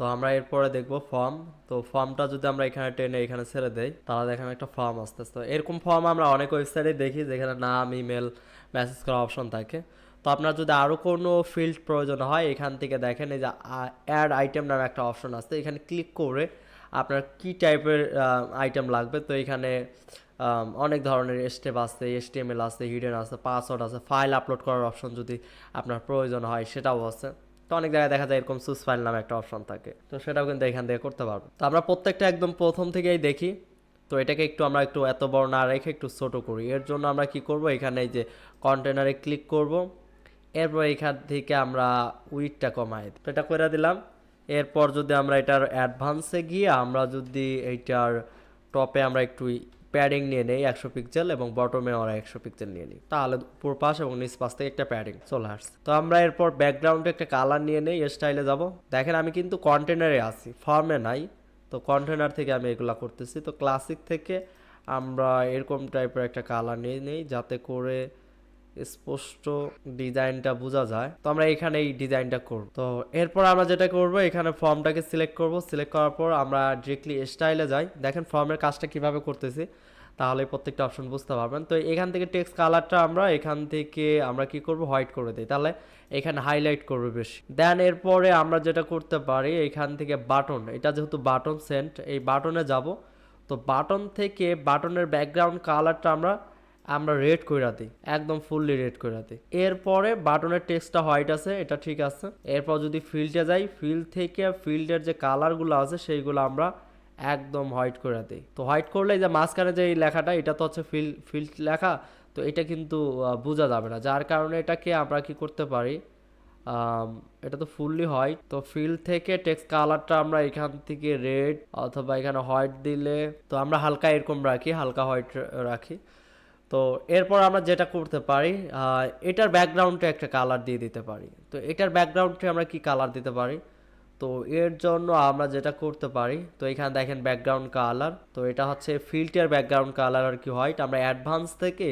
তো আমরা এরপরে দেখব ফর্ম তো ফর্মটা যদি আমরা এখানে টেনে এখানে ছেড়ে দেই, তাহলে দেখেন একটা ফর্ম আসতে তো এরকম ফর্ম আমরা অনেক ওয়েবসাইটে দেখি যেখানে নাম ইমেল মেসেজ করার অপশন থাকে। তো আপনার যদি আরও কোনো ফিল্ড প্রয়োজন হয়, এখান থেকে দেখেন এই যে অ্যাড আইটেম নামে একটা অপশন আছে এখানে ক্লিক করে আপনার কি টাইপের আইটেম লাগবে। তো এখানে অনেক ধরনের স্টেপ আছে এসটিএমএল আছে হিডেন আছে পাসওয়ার্ড আছে ফাইল আপলোড করার অপশন যদি আপনার প্রয়োজন হয়, সেটাও আছে তো অনেক জায়গায় দেখা যায় এরকম সুস ফাইল নামে একটা অপশন থাকে। তো সেটাও কিন্তু এখান থেকে করতে পারব। তো আমরা প্রত্যেকটা একদম প্রথম থেকেই দেখি। তো এটাকে একটু আমরা একটু এত বড় না রেখে একটু ছোট করি। এর জন্য আমরা কি করব? এখানে যে কন্টেনারে ক্লিক করব। এরপর এখান থেকে আমরা উইথটা কমাই তো এটা করে দিলাম। এরপর যদি আমরা এটার অ্যাডভান্সে গিয়ে আমরা যদি এইটার টপে আমরা একটু প্যাডিং নিয়ে নেই একশো পিক্সেল এবং বটমে ওরা একশো পিক্সেল নিয়ে নিই। তাহলে উপর পাশ এবং নিচ পাশ থেকে একটা প্যাডিং চলে আসছে। তো আমরা এরপর ব্যাকগ্রাউন্ডে একটা কালার নিয়ে নেই স্টাইলে যাব। দেখেন আমি কিন্তু কন্টেনারে আছি ফর্মে নাই। তো কন্টেনার থেকে আমি এগুলো করতেছি। তো ক্লাসিক থেকে আমরা এরকম টাইপের একটা কালার নিয়ে নেই, যাতে করে স্পষ্ট ডিজাইনটা বোঝা যায়। তো আমরা এখানে এই ডিজাইনটা করব। তো এরপর আমরা যেটা করব, এখানে ফর্মটাকে সিলেক্ট করব। সিলেক্ট করার পর আমরা ডিরেক্টলি স্টাইলে যাই। দেখেন ফর্মের কাজটা কীভাবে করতেছি, তাহলে প্রত্যেকটা অপশন বুঝতে পারবেন। তো এখান থেকে টেক্সট কালারটা আমরা এখান থেকে আমরা কি করব হোয়াইট করে দিই। তাহলে এখানে হাইলাইট করবে বেশি। দেন এরপরে আমরা যেটা করতে পারি, এখান থেকে বাটন এটা যেহেতু বাটন সেন্ট এই বাটনে যাব। তো বাটন থেকে বাটনের ব্যাকগ্রাউন্ড কালারটা আমরা আমরা রেড করে দিই, একদম ফুললি রেড করে দিই। এরপরে বাটনের টেক্সটটা হোয়াইট আছে, এটা ঠিক আছে। এরপর যদি ফিল্ডে যাই ফিল্ড থেকে ফিল্ডের যে কালারগুলো আছে, সেইগুলো আমরা একদম হোয়াইট করে দিই। তো হোয়াইট করলে যে মাঝখানে যে এই লেখাটা, এটা তো হচ্ছে ফিল ফিল্ড লেখা, তো এটা কিন্তু বোঝা যাবে না। যার কারণে এটাকে আমরা কি করতে পারি? এটা তো ফুললি হোয়াইট তো ফিল থেকে টেক্সট কালারটা আমরা এখান থেকে রেড অথবা এখানে হোয়াইট দিলে, তো আমরা হালকা এরকম রাখি, হালকা হোয়াইট রাখি। তো এরপর আমরা যেটা করতে পারি এটার ব্যাকগ্রাউন্ডে একটা কালার দিয়ে দিতে পারি। তো এটার ব্যাকগ্রাউন্ডে আমরা কি কালার দিতে পারি? তো এর জন্য আমরা যেটা করতে পারি, তো এখানে দেখেন ব্যাকগ্রাউন্ড কালার তো এটা হচ্ছে ফিল্টার ব্যাকগ্রাউন্ড কালার আর কি হোয়াইট আমরা অ্যাডভান্স থেকে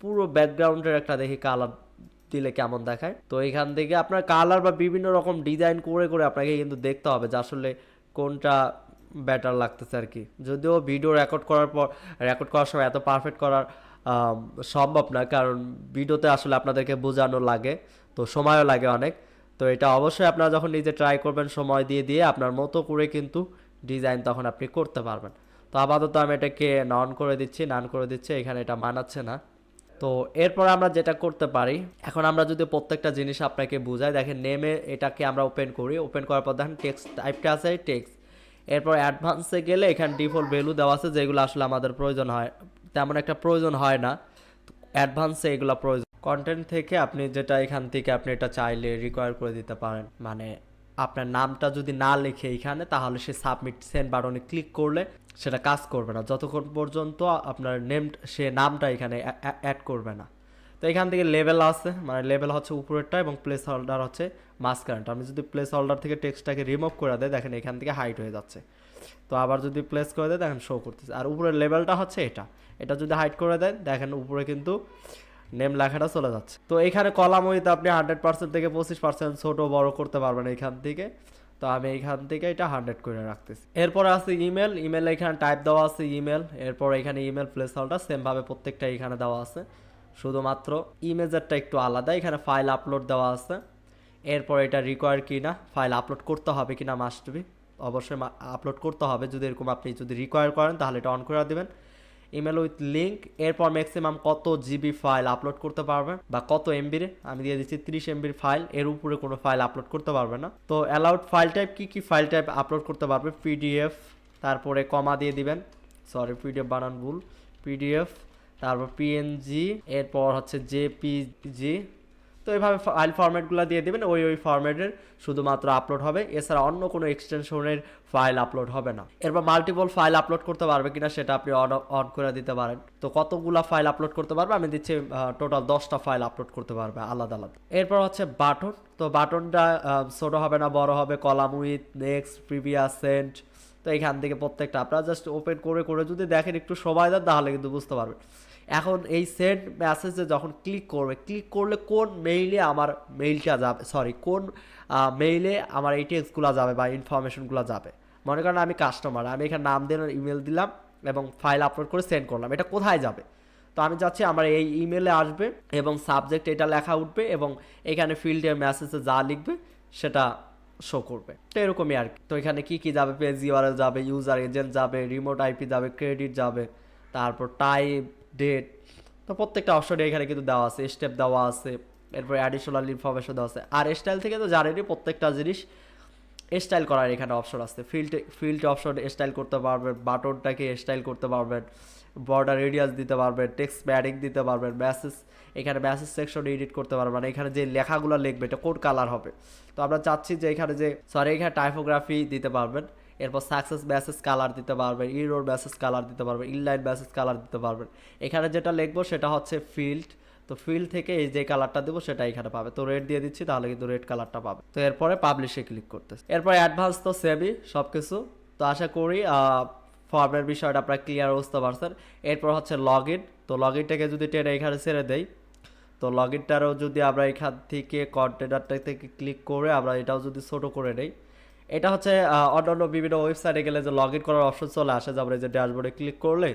পুরো ব্যাকগ্রাউন্ডের একটা দেখি কালার দিলে কেমন দেখায়। তো এখান থেকে আপনার কালার বা বিভিন্ন রকম ডিজাইন করে করে আপনাকে কিন্তু দেখতে হবে যে আসলে কোনটা বেটার লাগতেছে আর কি। যদিও ভিডিও রেকর্ড করার পর রেকর্ড করার সময় এত পারফেক্ট করার সম্ভব না, কারণ ভিডিওতে আসলে আপনাদেরকে বোঝানো লাগে, তো সময়ও লাগে অনেক। তো এটা অবশ্যই আপনারা যখন নিজে ট্রাই করবেন সময় দিয়ে দিয়ে আপনার মতো করে কিন্তু ডিজাইন তখন আপনি করতে পারবেন। তো আপাতত আমি এটাকে নন করে দিচ্ছি নান করে দিচ্ছি, এখানে এটা মানাচ্ছে না। তো এরপর আমরা যেটা করতে পারি, এখন আমরা যদি প্রত্যেকটা জিনিস আপনাকে বুঝাই, দেখেন নেমে এটাকে আমরা ওপেন করি ওপেন করার পর দেখেন টেক্সট টাইপটা আছে টেক্সট এরপর অ্যাডভান্সে গেলে এখানে ডিফল্ট ভ্যালু দেওয়া আছে, যেগুলো আসলে আমাদের প্রয়োজন হয় তেমন একটা প্রয়োজন হয় না। অ্যাডভান্সে এগুলো প্রয়োজন। কন্টেন্ট থেকে আপনি যেটা এখান থেকে আপনি এটা চাইলে রিকোয়ার করে দিতে পারেন। মানে আপনার নামটা যদি না লিখে এখানে, তাহলে সে সাবমিট সেন্ড বাটনে ক্লিক করলে সেটা কাজ করবে না। যতক্ষণ পর্যন্ত আপনার নেম সে নামটা এখানে অ্যাড করবে না। তো এখান থেকে লেভেল আছে মানে লেভেল হচ্ছে উপরেরটা এবং প্লেস হোল্ডার হচ্ছে মাঝখানটা। আমি যদি প্লেস হোল্ডার থেকে টেক্সটটাকে রিমুভ করে দেয়, দেখেন এখান থেকে হাইট হয়ে যাচ্ছে। তো আবার যদি প্লেস করে দেয়, দেখেন শো করতেছে। আর উপরের লেভেলটা হচ্ছে এটা। এটা যদি হাইট করে দেয়, দেখেন উপরে কিন্তু নেম লেখাটা চলে যাচ্ছে। তো এখানে কলাম হইতে আপনি হান্ড্রেড পার্সেন্ট থেকে পঁচিশ পার্সেন্ট ছোটো বড় করতে পারবেন এখান থেকে। তো আমি এখান থেকে এটা হান্ড্রেড করে রাখতেছি। এরপর আছে ইমেল ইমেল এখানে টাইপ দেওয়া আছে ইমেল এরপর এখানে ইমেল প্লেস হোল্ডার সেমভাবে প্রত্যেকটা এখানে দেওয়া আছে। শুধুমাত্র ইমেজেরটা একটু আলাদা। এখানে ফাইল আপলোড দেওয়া আছে। এরপর এটা রিকোয়ার কি না ফাইল আপলোড করতে হবে কি না অবশ্যই আপলোড করতে হবে। যদি এরকম আপনি যদি রিকোয়ার করেন, তাহলে এটা অন করে দেবেন। ইমেল উইথ লিঙ্ক এরপর ম্যাক্সিমাম কত জিবি ফাইল আপলোড করতে পারবে বা কত এমবির আমি দিয়ে দিচ্ছি ত্রিশ এমবির ফাইল এর উপরে কোনো ফাইল আপলোড করতে পারবে না। তো অ্যালাউড ফাইল টাইপ কি কি ফাইল টাইপ আপলোড করতে পারবে? পিডিএফ তারপরে কমা দিয়ে দিবেন। সরি পিডিএফ বানান ভুল। পিডিএফ তারপর পিএনজি এরপর হচ্ছে জেপিজি তো এইভাবে ফাইল ফরম্যাটগুলো দিয়ে দেবেন, ওই ওই ফরম্যাটের শুধুমাত্র আপলোড হবে। এছাড়া অন্য কোনো এক্সটেনশনের ফাইল আপলোড হবে না। এরপর মাল্টিপল ফাইল আপলোড করতে পারবে কিনা সেটা আপনি অন অন করে দিতে পারেন। তো কতগুলা ফাইল আপলোড করতে পারবে? আমি দিচ্ছি টোটাল দশটা ফাইল আপলোড করতে পারবে, আলাদা আলাদা। এরপর হচ্ছে বাটন তো বাটনটা ছোট হবে না, বড় হবে column with next previous sent তো এখান থেকে প্রত্যেকটা। আপনারা জাস্ট ওপেন করে করে যদি দেখেন একটু সময় দেন, তাহলে কিন্তু বুঝতে পারবেন। এখন এই সেন্ড মেসেজে যখন ক্লিক করবে ক্লিক করলে কোন মেইলে আমার মেইলটা যাবে? সরি কোন মেইলে আমার এই টেক্সটগুলো যাবে বা ইনফরমেশনগুলো যাবে? মনে করেন আমি কাস্টমার আমি এখানে নাম দিলাম ইমেল দিলাম এবং ফাইল আপলোড করে সেন্ড করলাম। এটা কোথায় যাবে? তো আমি চাচ্ছি আমার এই ইমেলে আসবে এবং সাবজেক্ট এটা লেখা উঠবে এবং এখানে ফিল্ডে মেসেজে যা লিখবে সেটা শো করবে। তো এরকমই আর তো এখানে কি কি যাবে? পেজ ইউআরএল যাবে ইউজার এজেন্ট যাবে রিমোট আইপি যাবে ক্রেডিট যাবে, তারপর টাইপ ডেট তো প্রত্যেকটা অপশনে এখানে কিন্তু দেওয়া আছে স্টেপ দেওয়া আছে, এরপর অ্যাডিশনাল ইনফরমেশন দেওয়া আছে। আর স্টাইল থেকে তো জানেনই প্রত্যেকটা জিনিস স্টাইল করার এখানে অপশন আছে। ফিল্ড ফিল্ড অপশন স্টাইল করতে পারবেন, বাটনটাকে স্টাইল করতে পারবেন বর্ডার এরিয়াস দিতে পারবেন টেক্সট প্যাডিং দিতে পারবেন মেসেজ এখানে মেসেজ সেকশন এডিট করতে পারবেন। মানে এখানে যে লেখাগুলো লিখবে, এটা কোন কালার হবে? তো আমরা চাচ্ছি যে এখানে যে সরি এখানে টাইপোগ্রাফি দিতে পারবেন। এরপর সাকসেস মেসেজ কালার দিতে পারবেন ইরোর মেসেজ কালার দিতে পারবেন ইনলাইন মেসেজ কালার দিতে পারবেন। এখানে যেটা লিখব সেটা হচ্ছে ফিল্ড তো ফিল্ড থেকে এই যে কালারটা দেবো সেটা এখানে পাবে। তো রেড দিয়ে দিচ্ছি, তাহলে কিন্তু রেড কালারটা পাবে। তো এরপরে পাবলিশে ক্লিক করতে এরপর অ্যাডভান্স তো সেভই সব কিছু তো আশা করি ফর্মের বিষয়টা আপনারা ক্লিয়ার বুঝতে পারছেন। এরপর হচ্ছে লগ ইন তো লগ ইনটাকে যদি টেনে এখানে ছেড়ে দেই, তো লগ ইনটারও যদি আমরা এখান থেকে কন্টেনারটা থেকে ক্লিক করে আমরা এটাও যদি ছোটো করে নেই এটা হচ্ছে অন্যান্য বিভিন্ন ওয়েবসাইটে গেলে যে লগ ইন করার অপশন চলে আসে যেমন এই যে ড্যাশবোর্ডে ক্লিক করলে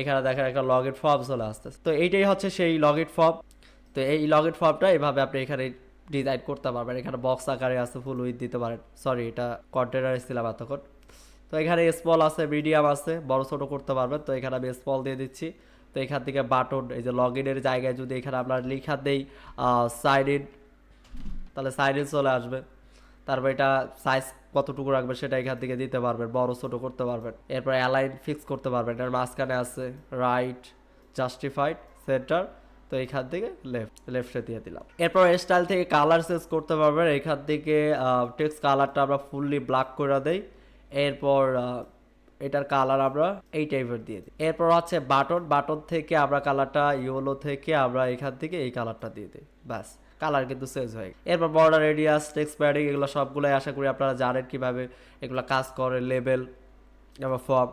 এখানে দেখেন একটা লগ ইন ফর্ম চলে আসতেছে তো এইটাই হচ্ছে সেই লগ ইন ফর্ম তো এই লগ ইন ফর্মটা এইভাবে আপনি এখানে ডিজাইন করতে পারবেন। এখানে বক্স আকারে আছে ফুল উইথ দিতে পারেন। সরি এটা কন্টেনার ছিলাম এতক্ষণ। তো এখানে স্মল আছে মিডিয়াম আছে, বড় ছোট করতে পারবেন। তো এখানে আমি স্মল দিয়ে দিচ্ছি। তো এখান থেকে বাটন এই যে লগ ইনের জায়গায় যদি এখানে আপনার লিখা দেই সাইন ইন তাহলে সাইন ইন চলে আসবে। তারপর এটা সাইজ কতটুকু রাখবে সেটা এখান থেকে দিতে পারবেন, বড় ছোট করতে পারবেন। এরপর অ্যালাইন ফিক্স করতে পারবেন এর মাঝখানে আছে রাইট জাস্টিফাইড সেন্টার তো এখান থেকে লেফট লেফটে দিয়ে দিলাম। এরপর স্টাইল থেকে কালার চেঞ্জ করতে পারবেন, এখান থেকে টেক্সট কালারটা আমরা ফুললি ব্ল্যাক করে দেই। এরপর এটার কালার আমরা এই টাইপের দিয়ে দিই। এরপর হচ্ছে বাটন বাটন থেকে আমরা কালারটা ইয়েলো থেকে আমরা এখান থেকে এই কালারটা দিয়ে দিই, ব্যাস। কালার কিন্তু চেঞ্জ হয়। এরপর বর্ডার রেডিয়াস টেক্স প্যাডিং এগুলো সবগুলোই আশা করি আপনারা জানেন কীভাবে এগুলো কাজ করে লেভেল এবং ফর্ম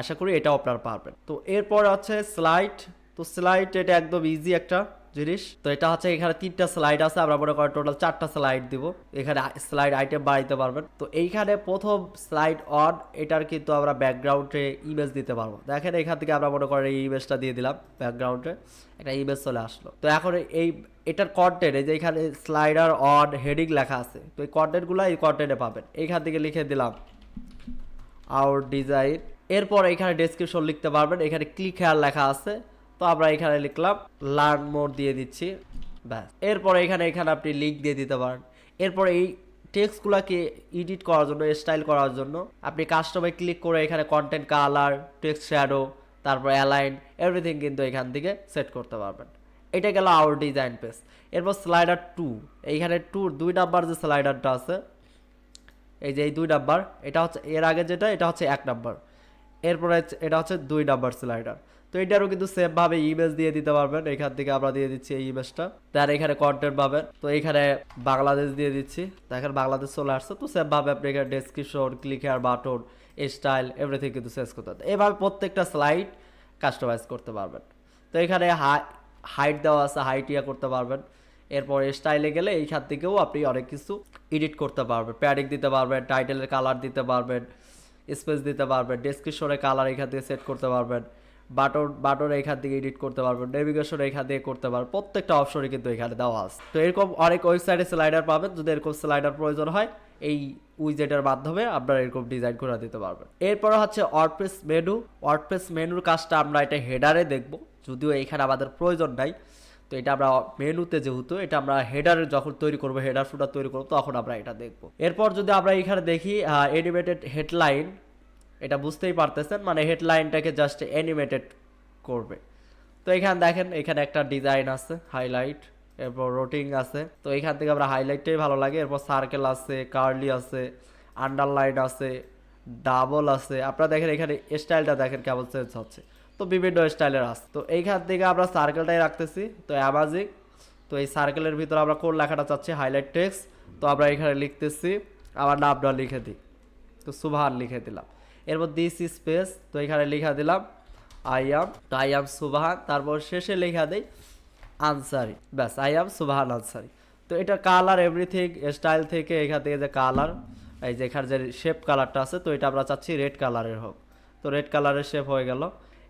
আশা করি এটাও আপনারা পারবেন। তো এরপর আছে স্লাইড তো স্লাইড এটা একদম ইজি একটা। জিনিস। তো এটা হচ্ছে এখানে তিনটা স্লাইড আছে, আমরা মনে করি টোটাল চারটা স্লাইড দিব। এখানে স্লাইড আইটেম বাড়াইতে পারবেন। তো এইখানে প্রথম স্লাইড অন এটার কিন্তু আমরা ব্যাকগ্রাউন্ডে ইমেজ দিতে পারব। দেখেন এখান থেকে আমরা মনে করেন এই ইমেজটা দিয়ে দিলাম ব্যাকগ্রাউন্ডে একটা ইমেজ চলে আসলো। তো এখন এই, এটার কন্টেন্ট এই যে এখানে স্লাইডার অন হেডিং লেখা আছে। তো এই কন্টেন্টগুলো এই কন্টেন্টে পাবেন। এইখান থেকে লিখে দিলাম আউট ডিজাইন এরপর এখানে ডেসক্রিপশন লিখতে পারবেন। এখানে ক্লিক হেয়ার লেখা আছে। তো আমরা এখানে লিখলাম লার্ন মোর দিয়ে দিচ্ছি, ব্যাস। এরপর এখানে এখানে আপনি লিঙ্ক দিয়ে দিতে পারেন। এরপর এই টেক্সটগুলোকে এডিট করার জন্য স্টাইল করার জন্য, আপনি কাস্টমে ক্লিক করে এখানে কন্টেন্ট কালার টেক্সট শ্যাডো তারপর অ্যালাইন এভরিথিং কিন্তু এখান থেকে সেট করতে পারবেন। এটা গেল আউট ডিজাইন পেজ এরপর স্লাইডার টু এইখানে টু দুই নাম্বার যে স্লাইডারটা আছে, এই যে এই দুই নাম্বার এটা হচ্ছে, এর আগে যেটা, এটা হচ্ছে এক নাম্বার এরপরে এটা হচ্ছে দুই নাম্বার স্লাইডার তো এটারও কিন্তু সেম ভাবে ইমেজ দিয়ে দিতে পারবেন। এখান থেকে আমরা দিয়ে দিচ্ছি এই ইমেজটা তার এখানে কন্টেন্ট পাবেন। তো এখানে বাংলাদেশ দিয়ে দিচ্ছি। দেখেন বাংলাদেশ চলে আসছে। তো সেম ভাবে আপনি এখানে description click here button style everything কিন্তু চেঞ্জ করতে পারবেন এভাবে প্রত্যেকটা স্লাইড কাস্টমাইজ করতে পারবেন। তো এখানে হাই হাইট দেওয়া আছে হাইট ইয়া করতে পারবেন। এরপর স্টাইলে গেলে এইখান থেকেও আপনি অনেক কিছু এডিট করতে পারবেন। প্যাডিং দিতে পারবেন টাইটেলের কালার দিতে পারবেন স্পেস দিতে পারবেন ডেসক্রিপশনের কালার এখান থেকে সেট করতে পারবেন। বাটন বাটন এখান থেকে এডিট করতে পারবেন নেভিগেশন এখান থেকে করতে পারবেন, প্রত্যেকটা অপশনই কিন্তু এখানে দেওয়া আছে। তো এরকম অনেক ওয়েবসাইটে স্লাইডার পাবেন, যদি এরকম স্লাইডার প্রয়োজন হয়, এই উইজেটের মাধ্যমে আপনারা এরকম ডিজাইন করে দিতে পারবেন। এরপরে হচ্ছে ওয়ার্ডপ্রেস মেনু ওয়ার্ডপ্রেস মেনুর কাজটা আমরা এটা হেডারে দেখব, যদিও এখানে আমাদের প্রয়োজন নাই। তো এটা আমরা মেনুতে যেহেতু, এটা আমরা হেডার যখন তৈরি করব হেডার ফুটার তৈরি করব, তখন আমরা এটা দেখব। এরপর যদি আমরা এখানে দেখি এনিমেটেড হেডলাইন এটা বুঝতেই পারতেছেন মানে হেডলাইনটাকে জাস্ট অ্যানিমেটেড করবে। তো এখানে দেখেন, এখানে একটা ডিজাইন আছে হাইলাইট এরপর রোটিং আছে। তো এখান থেকে আমরা হাইলাইটটাই ভালো লাগে। এরপর সার্কেল আছে কার্লি আছে আন্ডারলাইন আছে ডাবল আছে। আপনারা দেখেন এখানে স্টাইলটা দেখেন কেমন চেঞ্জ হচ্ছে। তো বিভিন্ন স্টাইলের আছে। তো এইখান থেকে আমরা সার্কেলটাই রাখতেছি। তো অ্যামাজিং তো এই সার্কেলের ভিতরে আমরা কোন লেখাটা চাচ্ছি? হাইলাইট টেক্সট তো আমরা এখানে লিখতেছি, আমার নামটা লিখে দিই। তো সুভান লিখে দিলাম। এরপর দিস স্পেস তো এখানে লিখে দিলাম আই আম তো আই আম সুবাহান তারপর শেষে লেখা দেই আনসারি ব্যাস আই আম সুবাহান আনসারি তো এটা কালার এভরিথিং স্টাইল থেকে এখান থেকে যে কালার এই যে এখানে যে শেপ কালারটা আছে, তো এটা আমরা চাচ্ছি রেড কালারের হোক। তো রেড কালারের শেপ হয়ে গেল।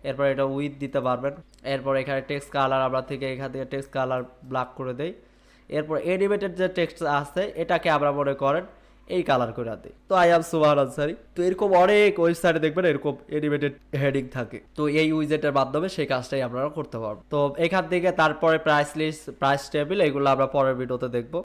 এরপর এটা উইথ দিতে পারবেন। এরপর এখানে টেক্সট কালার আমরা থেকে এখান থেকে টেক্সট কালার ব্ল্যাক করে দেই। এরপর এনিমেটেড যে টেক্সট আছে, এটাকে আমরা মনে করেন এই কালার করে দিই তো আই এম সুবাহ আনসারি তো এরকম অনেক ওয়েবসাইটে দেখবেন এরকম এনিমেটেড হেডিং থাকে। তো এই উইজেটের মাধ্যমে সেই কাজটাই আপনারা করতে পারব তো এখান থেকে তারপরে প্রাইস লিস্ট প্রাইস টেবিল এগুলো আমরা পরের ভিডিওতে দেখব।